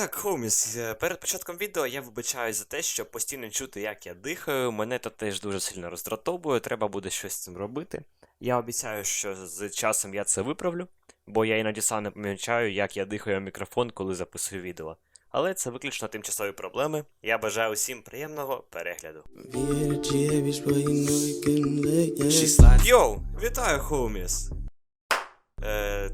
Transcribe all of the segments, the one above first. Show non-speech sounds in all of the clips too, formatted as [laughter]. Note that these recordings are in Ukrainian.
Так, Хоміс, е, перед початком відео я вибачаю за те, що постійно чути, як я дихаю. Мене то теж дуже сильно роздратовує, треба буде щось з цим робити. Я обіцяю, що з часом я це виправлю, бо я іноді сам не помічаю, як я дихаю в мікрофон, коли записую відео. Але це виключно тимчасові проблеми. Я бажаю усім приємного перегляду. Йоу, вітаю, Хоуміс! Е,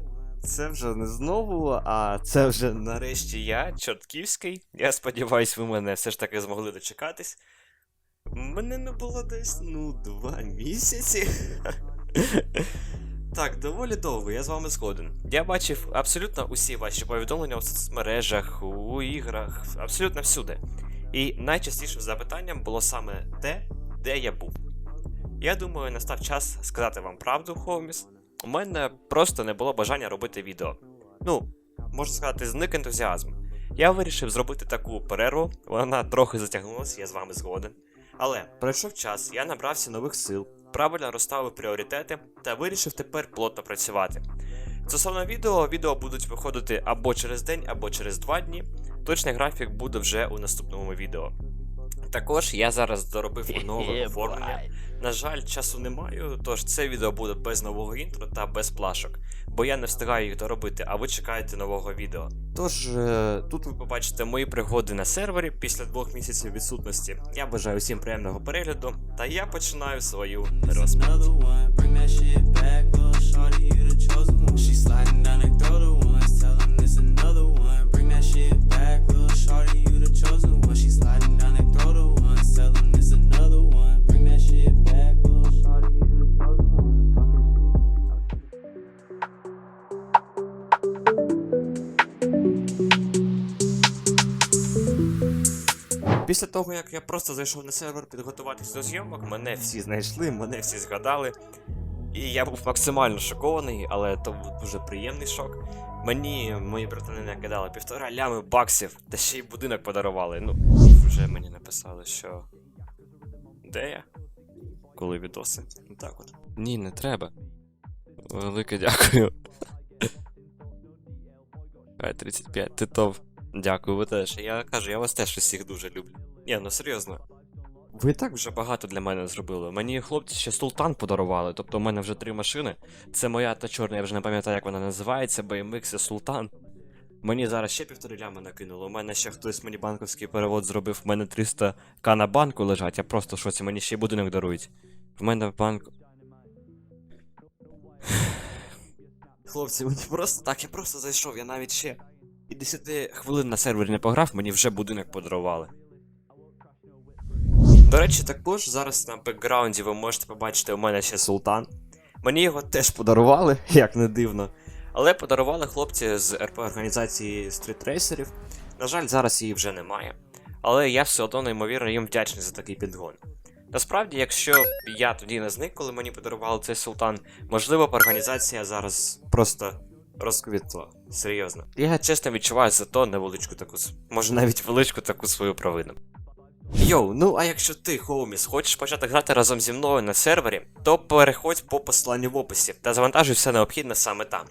це вже не знову, а це вже нарешті я, Чортківський. Я сподіваюсь, ви мене все ж таки змогли дочекатись. Мене не було десь, ну, два місяці. [laughs] Так, доволі довго, я з вами згоден. Я бачив абсолютно усі ваші повідомлення у соцмережах, у іграх, абсолютно всюди. І найчастішим запитанням було саме те, де я був. Я думаю, настав час сказати вам правду, Хоуміс. У мене просто не було бажання робити відео. Ну, можна сказати, зник ентузіазм. Я вирішив зробити таку перерву, вона трохи затягнулася, я з вами згоден. Але пройшов час, я набрався нових сил, правильно розставив пріоритети та вирішив тепер плотно працювати. Стосовно відео, відео будуть виходити або через день, або через два дні. Точний графік буде вже у наступному відео. Також я зараз доробив [laughs] нове оформлення. На жаль, часу не маю, тож це відео буде без нового інтро та без плашок, бо я не встигаю їх доробити, а ви чекаєте нового відео. Тож е, тут ви побачите мої пригоди на сервері після двох місяців відсутності. Я бажаю всім приємного перегляду, та я починаю свою розповідь. She sliding down the throat of ones, tell one. She down the throat of one. You the chosen one. Після того, як я просто зайшов на сервер підготуватися до зйомок, мене всі знайшли, мене всі згадали. І я був максимально шокований, але то був дуже приємний шок. Мені мої братани накидали півтора лями баксів, та ще й будинок подарували. Ну, вже мені написали, що. Де я? Коли відоси? Ну так от. Ні, не треба. Велике дякую. Хай 35, Титов. Дякую, ви теж. Я кажу, я вас теж усіх дуже люблю. Ні, ну серйозно. Ви так вже багато для мене зробили. Мені хлопці ще султан подарували, тобто у мене вже три машини. Це моя та чорна, я вже не пам'ятаю, як вона називається, BMX і Султан. Мені зараз ще півтори лями накинуло. У мене ще хтось мені банковський перевод зробив. У мене 300 к на банку лежать, я просто в шоці, мені ще й будинок дарують. В мене в банку. [sighs] Хлопці, мені просто так, я просто зайшов, я навіть ще і 10 хвилин на сервері не пограв, мені вже будинок подарували. До речі, також зараз на бекграунді ви можете побачити у мене ще султан. Мені його теж подарували, [laughs] як не дивно. Але подарували хлопці з РП організації Racerів. На жаль, зараз її вже немає. Але я все одно неймовірно їм вдячний за такий підгон. Насправді, якщо б я тоді не зник, коли мені подарували цей султан, можливо б організація зараз просто розквітла. Серйозно. Я чесно відчуваю за то невеличку таку, може навіть величку таку свою провину. Йоу, ну а якщо ти, Хоуміс, хочеш почати грати разом зі мною на сервері, то переходь по посиланню в описі та завантажуй все необхідне саме там.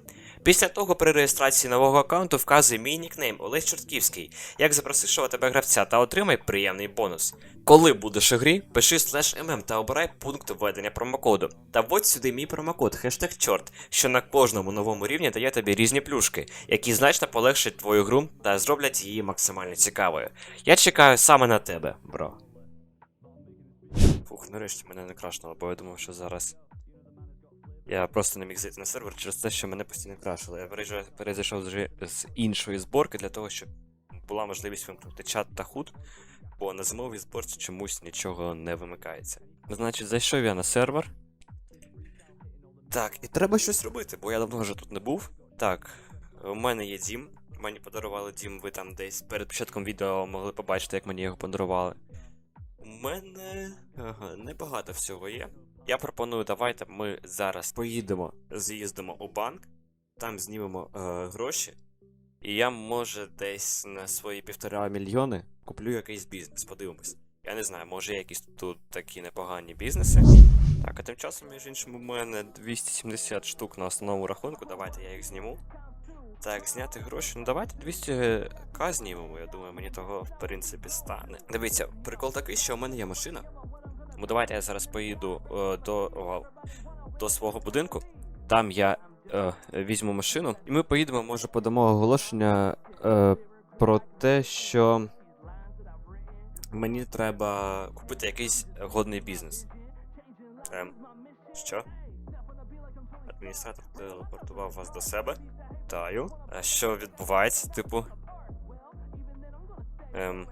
Після того при реєстрації нового аккаунту вказуй мій нікнейм Олег Чортківський, як запросившого тебе гравця та отримай приємний бонус. Коли будеш у грі, пиши слеш mm та обирай пункт введення промокоду. Та вводь сюди мій промокод хештег чорт, що на кожному новому рівні дає тобі різні плюшки, які значно полегшать твою гру та зроблять її максимально цікавою. Я чекаю саме на тебе, бро. Фух, нарешті мене не крашнуло, бо я думав, що зараз. Я просто не міг зайти на сервер через те, що мене постійно крашило. Я перезайшов з, іншої зборки для того, щоб була можливість вимкнути чат та худ, бо на зимовій зборці чомусь нічого не вимикається. Значить, зайшов я на сервер. Так, і треба щось робити, бо я давно вже тут не був. Так, у мене є дім. Мені подарували дім, ви там десь перед початком відео могли побачити, як мені його подарували. У мене ага, небагато всього є. Я пропоную, давайте ми зараз поїдемо, з'їздимо у банк, там знімемо е, гроші, і я, може, десь на свої півтора мільйони куплю якийсь бізнес, подивимось. Я не знаю, може якісь тут такі непогані бізнеси. Так, а тим часом, між іншим, у мене 270 штук на основному рахунку, давайте я їх зніму. Так, зняти гроші. Ну давайте 200к знімемо, я думаю, мені того в принципі стане. Дивіться, прикол такий, що у мене є машина. Тому давайте я зараз поїду е, до, о, до свого будинку. Там я е, візьму машину, і ми поїдемо, може, подамо оголошення е, про те, що мені треба купити якийсь годний бізнес. Ем, що? Адміністратор телепортував вас до себе. Вітаю. А що відбувається, типу? Ем.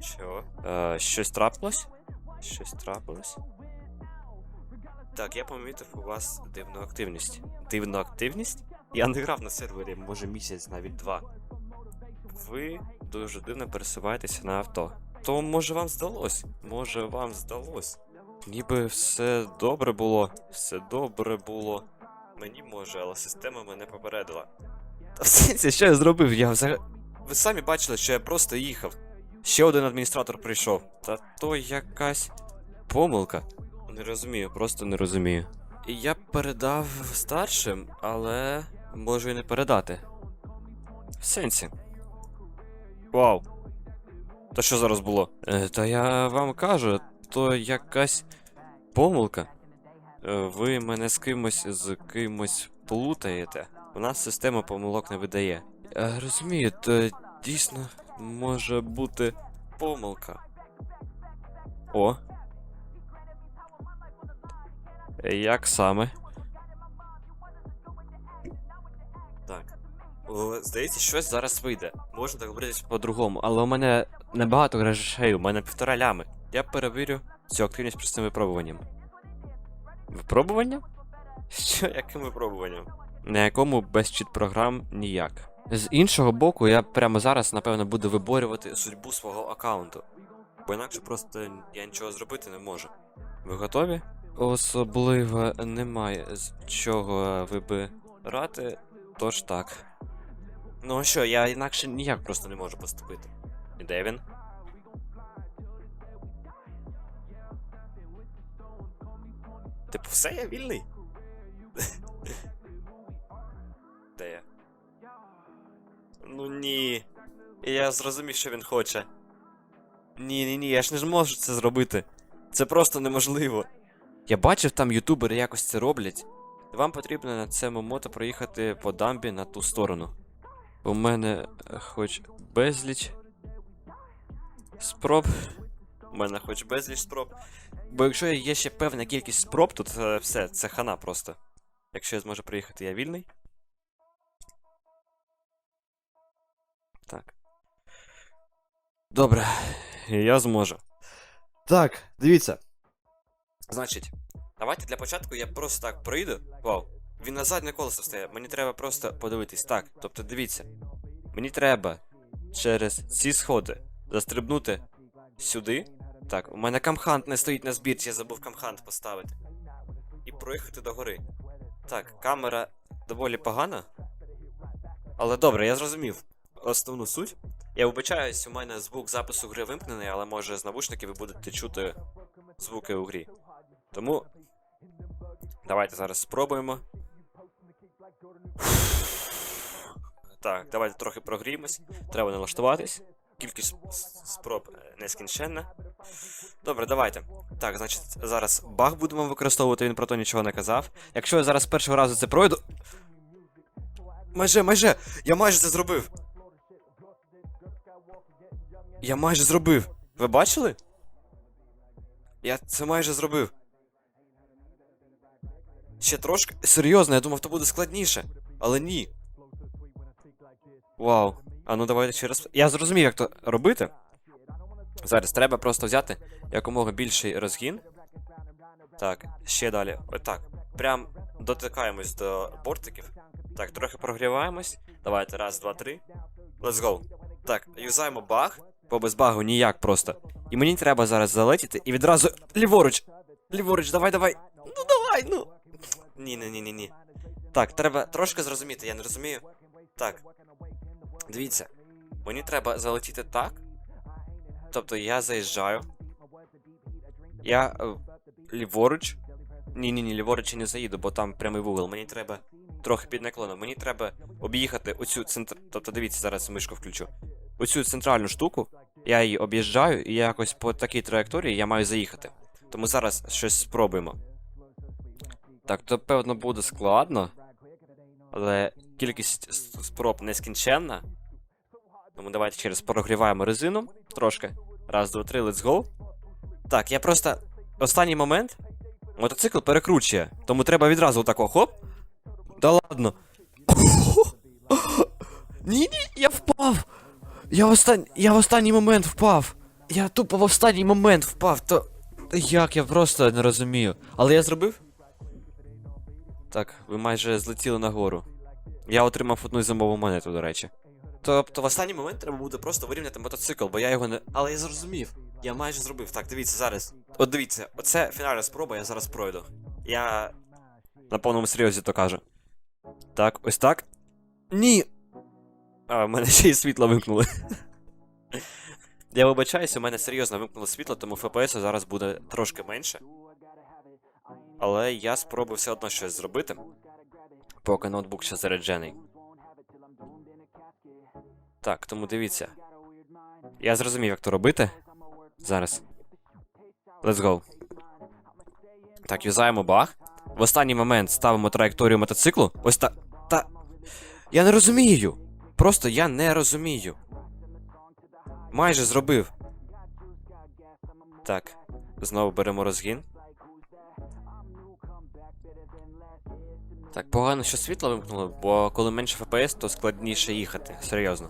Що? Е, щось трапилось? Щось трапилось? Так, я помітив у вас дивну активність. Дивну активність? Я не грав на сервері, може місяць, навіть два. Ви дуже дивно пересуваєтеся на авто. То може вам здалось? Може вам здалось? Ніби все добре було, все добре було. Мені може, але система мене попередила. Та в сенсі, що я зробив? Я взагалі. Ви самі бачили, що я просто їхав. Ще один адміністратор прийшов. Та то якась помилка. Не розумію, просто не розумію. І я передав старшим, але можу і не передати. В сенсі. Вау. Та що зараз було? Е, та я вам кажу, то якась помилка. Е, Ви мене з кимось з кимось плутаєте. У нас система помилок не видає. Е, Розумію, то дійсно може бути помилка. О. Як саме? Так. О, здається, щось зараз вийде. Можна договоритись по-другому, але у мене небагато грошей, у мене півтора лями. Я перевірю цю активність простим випробуванням. Випробування? [laughs] Що, яким випробуванням? На якому без чіт-програм ніяк. З іншого боку, я прямо зараз, напевно, буду виборювати судьбу свого аккаунту. Бо інакше просто я нічого зробити не можу. Ви готові? Особливо немає з чого вибирати, тож так. Ну що, я інакше ніяк просто не можу поступити. І де він? Типу, все, я вільний? [laughs] Де я? Ну ні. Я зрозумів, що він хоче. Ні, ні, ні, я ж не можу це зробити. Це просто неможливо. Я бачив, там ютубери якось це роблять. Вам потрібно на цьому мото проїхати по дамбі на ту сторону. У мене е, хоч безліч спроб. У мене хоч безліч спроб. Бо якщо є ще певна кількість спроб, то це все, це хана просто. Якщо я зможу приїхати, я вільний. Так. Добре, я зможу. Так, дивіться. Значить, давайте для початку я просто так пройду. Вау. Він на заднє колесо встає. Мені треба просто подивитись. Так, тобто дивіться. Мені треба через ці сходи застрибнути сюди. Так, у мене камхант не стоїть на збірці, я забув камхант поставити. І проїхати до гори. Так, камера доволі погана. Але добре, я зрозумів основну суть. Я вибачаюсь, у мене звук запису гри вимкнений, але може з навушників ви будете чути звуки у грі. Тому. Давайте зараз спробуємо. Так, давайте трохи прогріємось. Треба налаштуватись. Кількість спроб е, нескінченна. Добре, давайте. Так, значить, зараз баг будемо використовувати, він про то нічого не казав. Якщо я зараз першого разу це пройду. Майже, майже! Я майже це зробив! Я майже зробив! Ви бачили? Я це майже зробив. Ще трошки. Серйозно, я думав, то буде складніше. Але ні. Вау. А ну давайте ще раз. Я зрозумів, як то робити. Зараз треба просто взяти якомога більший розгін. Так, ще далі. Отак. Прям дотикаємось до бортиків. Так, трохи прогріваємось. Давайте, раз, два, три. Let's go. Так, юзаємо баг, бо без багу ніяк просто. І мені треба зараз залетіти і відразу. Ліворуч! Ліворуч, давай, давай! Ну давай, ну! Ні, ні, ні, ні, ні. Так, треба трошки зрозуміти, я не розумію. Так. Дивіться, мені треба залетіти так. Тобто я заїжджаю. Я е, ліворуч. Ні, ні, ні, ліворуч я не заїду, бо там прямий вугол. Мені треба трохи під наклоном. Мені треба об'їхати оцю центр... Тобто дивіться, зараз мишку включу. Оцю центральну штуку, я її об'їжджаю, і якось по такій траєкторії я маю заїхати. Тому зараз щось спробуємо. Так, то певно буде складно, але кількість спроб нескінченна. Тому давайте через прогріваємо резину трошки. Раз, два, три, let's go. Так, я просто. Останній момент. Мотоцикл перекручує. Тому треба відразу отако хоп. Да ладно. [laughs] Ні, ні, я впав. Я в остан... я в останній момент впав. Я тупо в останній момент впав. То. Як я просто не розумію. Але я зробив? Так, ви майже злетіли нагору. Я отримав одну зимову монету, до речі. Тобто в останній момент треба буде просто вирівняти мотоцикл, бо я його не. Але я зрозумів. Я майже зробив. Так, дивіться зараз. От дивіться, оце фінальна спроба, я зараз пройду. Я на повному серйозі то кажу. Так, ось так. Ні. А, в мене ще й світло вимкнули. Я вибачаюся, у мене серйозно вимкнуло світло, тому FPS зараз буде трошки менше. Але я спробую все одно щось зробити. Поки ноутбук ще заряджений. Так, тому дивіться. Я зрозумів, як то робити. Зараз. Let's go. Так, юзаємо баг. В останній момент ставимо траєкторію мотоциклу. Ось та. Та. Я не розумію. Просто я не розумію. Майже зробив. Так. Знову беремо розгін. Так, погано, що світло вимкнуло, бо коли менше FPS, то складніше їхати. Серйозно.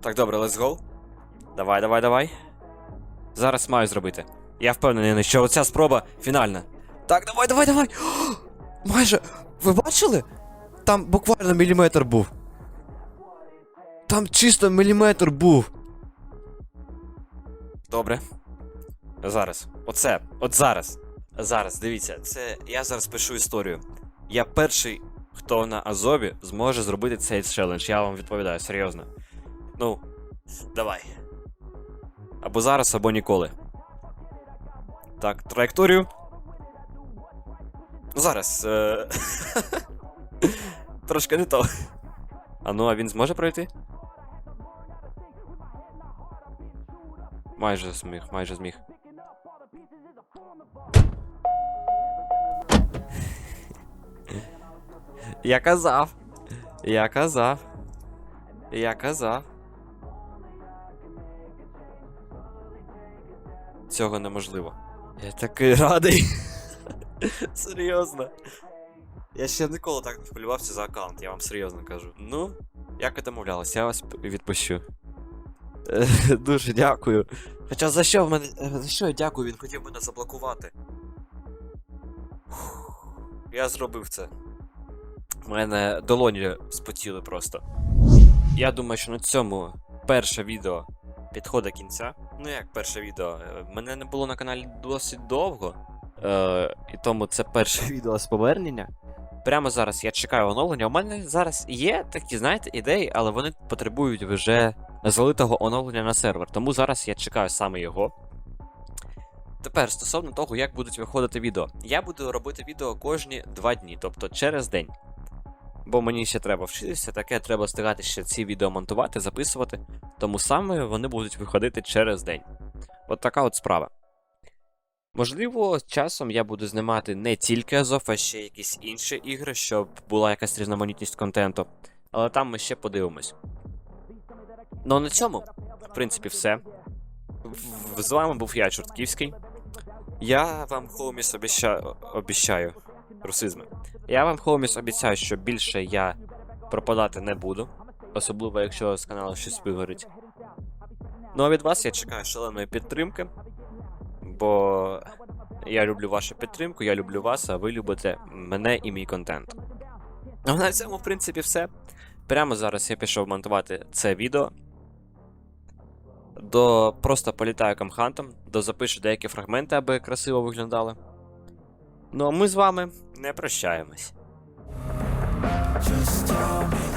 Так, добре, let's go. Давай, давай, давай. Зараз маю зробити. Я впевнений, що оця спроба фінальна. Так, давай, давай, давай. О, [gasps] майже. Ви бачили? Там буквально міліметр був. Там чисто міліметр був. Добре. Зараз. Оце. От зараз. Зараз, дивіться, це я зараз пишу історію. Я перший, хто на Азові зможе зробити цей челендж. Я вам відповідаю, серйозно. Ну, давай. Або зараз, або ніколи. Так, траєкторію. Ну, Зараз. Е... [laughs] Трошки не то. А ну, а він зможе пройти? Майже зміг, майже зміг. Я казав. Я казав. Я казав. Цього неможливо. Я такий радий. [laughs] Серйозно. Я ще ніколи так не хвилювався за аккаунт, я вам серйозно кажу. Ну, як і домовлялися, я вас відпущу. [laughs] Дуже дякую. Хоча за що в мене. За що я дякую, він хотів мене заблокувати. Я зробив це. У мене долоні спотіли просто. Я думаю, що на цьому перше відео підходить кінця. Ну як перше відео? Е, Мене не було на каналі досить довго. Е, і тому це перше [laughs] відео з повернення. Прямо зараз я чекаю оновлення. У мене зараз є такі, знаєте, ідеї, але вони потребують вже залитого оновлення на сервер. Тому зараз я чекаю саме його. Тепер стосовно того, як будуть виходити відео. Я буду робити відео кожні два дні, тобто через день. Бо мені ще треба вчитися, таке треба встигати ще ці відео монтувати, записувати. Тому саме вони будуть виходити через день. От така от справа. Можливо, часом я буду знімати не тільки Азов, а ще якісь інші ігри, щоб була якась різноманітність контенту. Але там ми ще подивимось. Ну а на цьому, в принципі, все. З вами був я, Чортківський. Я вам, Хоуміс, обіщаю, обіщаю русизми. Я вам, Хоуміс, обіцяю, що більше я пропадати не буду. Особливо, якщо з каналу щось вигорить. Ну а від вас я чекаю шаленої підтримки. Бо я люблю вашу підтримку, я люблю вас, а ви любите мене і мій контент. Ну, на цьому, в принципі, все. Прямо зараз я пішов монтувати це відео. До просто політаю камхантом, дозапишу деякі фрагменти, аби красиво виглядали. Ну а ми з вами не прощаємось. Just tell me